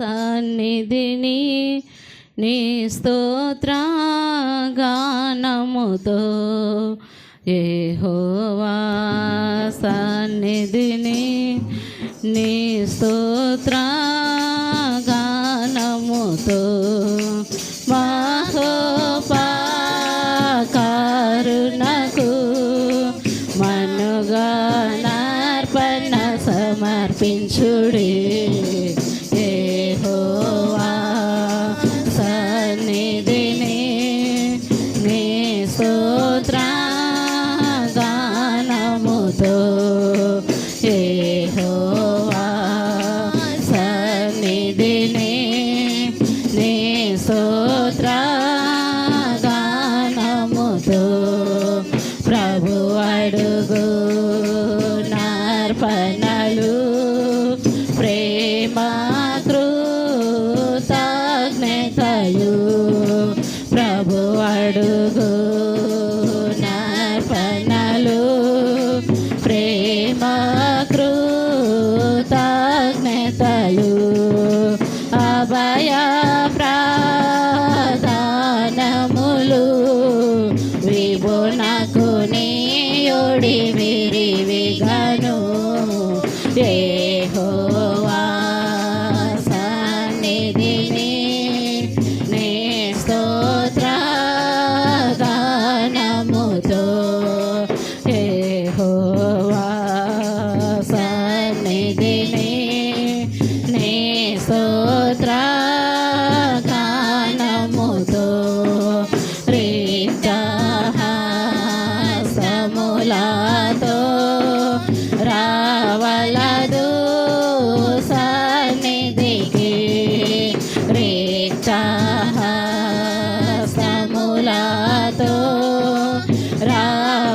సన్నిధిని నీ స్తోత్రగానముతో ఏహోవా సన్నిధిని నీ స్తోత్రగానముతో మహోపారుణకు మనుగా నార్పణ సమర్పించుడే. అడుగు అడుగు నార్పణలు ప్రేమ కృతజ్ఞతయు ప్రభు అడుగు నార్పణలు ప్రేమ కృతజ్ఞతయు అభయా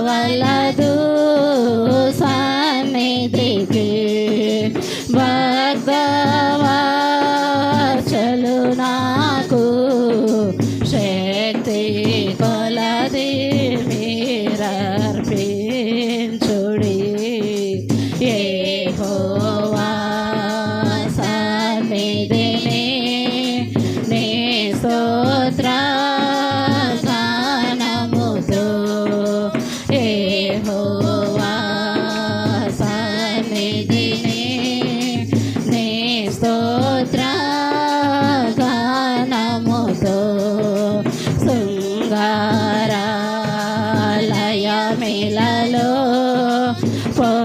Voilà. fun.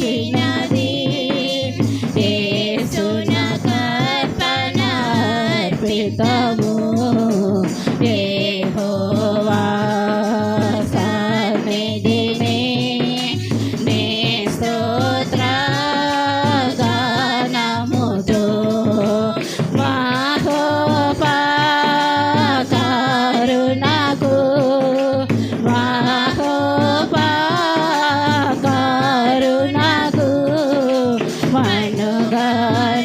Imagina. మనుగా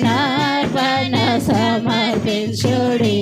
నార్పణ సమర్పించుడి